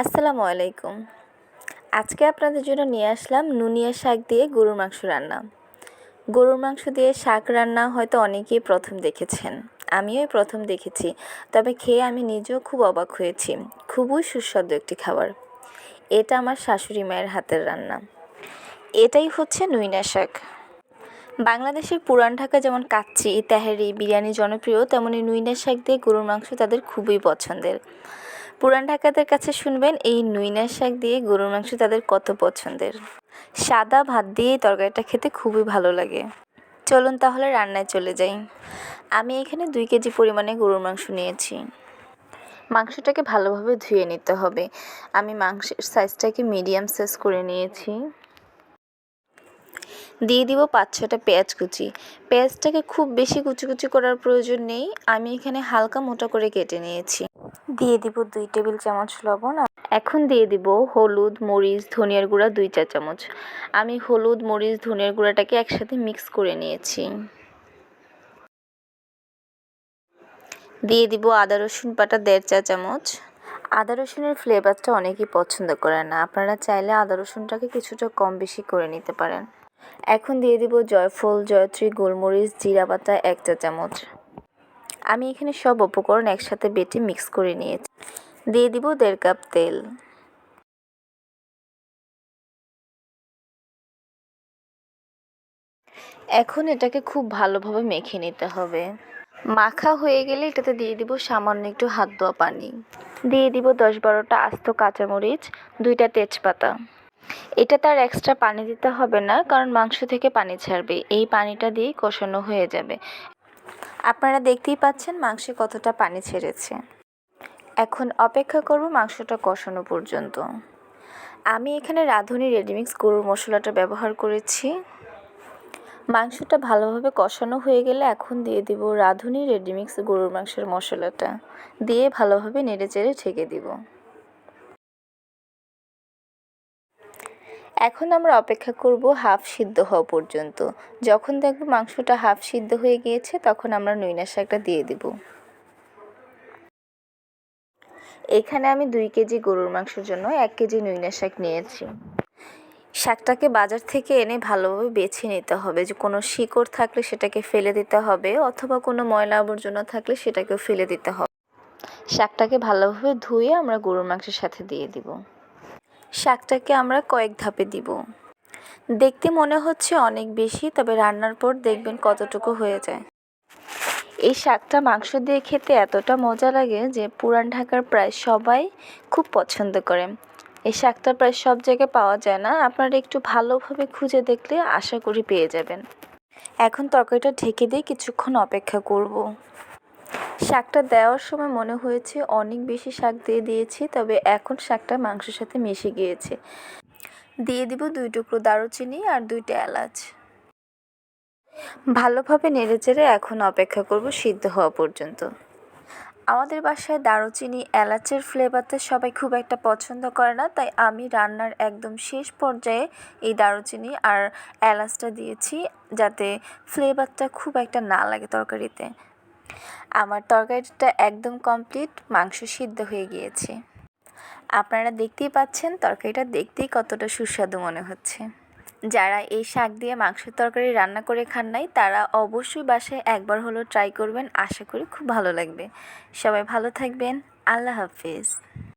আসসালামু আলাইকুম। আজকে আপনাদের জন্য নিয়ে আসলাম নুনিয়া শাক দিয়ে গরুর মাংস রান্না। গরুর মাংস দিয়ে শাক রান্না হয়তো অনেকেই প্রথম দেখেছেন। আমিও প্রথম দেখেছি। তবে খেয়ে আমি নিজেও খুব অবাক হয়েছি। খুবই সুস্বাদু একটি খাবার। এটা আমার শাশুড়ি মায়ের হাতের রান্না। এটাই হচ্ছে নুইনা শাক। বাংলাদেশের পুরান ঢাকা যেমন কাচ্চি, তেহারি, বিরিয়ানি জনপ্রিয়, তেমনি নুইনা শাক দিয়ে গরুর মাংস তাদের খুবই পছন্দের। পুরান ঢাকাদের কাছে শুনবেন এই নুইনার শাক দিয়ে গরুর মাংস তাদের কত পছন্দের। সাদা ভাত দিয়ে এই তরকারিটা খেতে খুবই ভালো লাগে। চলুন তাহলে রান্নায় চলে যাই। আমি এখানে দুই কেজি পরিমাণে গরুর মাংস নিয়েছি। মাংসটাকে ভালোভাবে ধুয়ে নিতে হবে। আমি মাংসের সাইজটাকে মিডিয়াম সাইজ করে নিয়েছি। দিয়ে দিব পাঁচ ছটা পেঁয়াজ কুচি। পেঁয়াজটাকে খুব বেশি কুচি কুচি করার প্রয়োজন নেই। আমি এখানে হালকা মোটা করে কেটে নিয়েছি। দিয়ে দিব দুই টেবিল চামচ লবণ এখন দিয়ে দিব হলুদ মরিচ ধনিয়ার গুঁড়া দুই চা চামচ। আমি হলুদ মরিচ ধনিয়ার গুঁড়াটাকে একসাথে মিক্স করে নিয়েছি। দিয়ে দিব আদা রসুন বাটা দেড় চা চামচ। আদা রসুনের ফ্লেভারটা অনেকেই পছন্দ করে না। আপনারা চাইলে আদা রসুনটাকে কিছুটা কম বেশি করে নিতে পারেন। এখন দিয়ে দিব জয়ফল জয়ত্রী গোলমরিচ জিরা পাতা এক চা চামচ। আমি এখানে সব উপকরণ একসাথে বেটে মিক্স করে নিয়েছি। দিয়ে দিব দেড় কাপ তেল। এখন এটাকে খুব ভালোভাবে মেখে নিতে হবে। মাখা হয়ে গেলে এটাতে দিয়ে দিব সামান্য একটু হাত ধোয়া পানি। দিয়ে দিব দশ বারোটা আস্ত কাঁচামরিচ, দুইটা তেজপাতা। এটা তার এক্সট্রা পানি দিতে হবে না, কারণ মাংস থেকে পানি ছাড়বে। এই পানিটা দিয়ে কষানো হয়ে যাবে। আপনারা দেখতেই পাচ্ছেন মাংসে কতটা পানি ছেড়েছে। এখন অপেক্ষা করব মাংসটা কষানো পর্যন্ত। আমি এখানে রাঁধুনি রেডিমিক্স গরুর মশলাটা ব্যবহার করেছি। মাংসটা ভালোভাবে কষানো হয়ে গেলে এখন দিয়ে দিব রাঁধুনি রেডিমিক্স গরুর মাংসের মশলাটা। দিয়ে ভালোভাবে নেড়ে চেড়ে ঠেকে দিব। এখন আমরা অপেক্ষা করব হাফ সিদ্ধ হওয়া পর্যন্ত। যখন দেখব মাংসটা হাফ সিদ্ধ হয়ে গিয়েছে, তখন আমরা নইনা শাকটা দিয়ে দিব। এখানে আমি দুই কেজি গরুর মাংসের জন্য এক কেজি নইনা শাক নিয়েছি। শাকটাকে বাজার থেকে এনে ভালোভাবে বেছে নিতে হবে। যে কোনো শিকড় থাকলে সেটাকে ফেলে দিতে হবে, অথবা কোনো ময়লা আবর্জনা থাকলে সেটাকেও ফেলে দিতে হবে। শাকটাকে ভালোভাবে ধুয়ে আমরা গরুর মাংসের সাথে দিয়ে দিব। শাকটাকে আমরা কয়েক ধাপে দিব। দেখতে মনে হচ্ছে অনেক বেশি, তবে রান্নার পর দেখবেন কতটুকু হয়ে যায়। এই শাকটা মাংস দিয়ে খেতে এতটা মজা লাগে যে পুরান ঢাকার প্রায় সবাই খুব পছন্দ করে। এই শাকটা প্রায় সব জায়গায় পাওয়া যায় না। আপনারা একটু ভালোভাবে খুঁজে দেখলে আশা করি পেয়ে যাবেন। এখন তরকারিটা ঢেকে দিয়ে কিছুক্ষণ অপেক্ষা করব। শাকটা দেওয়ার সময় মনে হয়েছে অনেক বেশি শাক দিয়ে দিয়েছি, তবে এখন শাকটা মাংসের সাথে মিশে গিয়েছে। দিয়ে দিব দুই টুকরো দারুচিনি আর দুইটা এলাচ। ভালোভাবে নেড়ে চেড়ে এখন অপেক্ষা করব সিদ্ধ হওয়া পর্যন্ত। আমাদের বাসায় দারুচিনি, এলাচের ফ্লেভারটা সবাই খুব একটা পছন্দ করে না, তাই আমি রান্নার একদম শেষ পর্যায়ে এই দারুচিনি আর এলাচটা দিয়েছি যাতে ফ্লেভারটা খুব একটা না লাগে তরকারিতে। আমার তরকারিটা একদম কমপ্লিট মাংস সিদ্ধ হয়ে গিয়েছে। আপনারা দেখতেই পাচ্ছেন তরকারিটা দেখতেই কতটা সুস্বাদু মনে হচ্ছে। যারা এই শাক দিয়ে মাংসের তরকারি রান্না করে খান নাই, তারা অবশ্যই বাসায় একবার হলো ট্রাই করবেন। আশা করি খুব ভালো লাগবে। সবাই ভালো থাকবেন। আল্লাহ হাফিজ।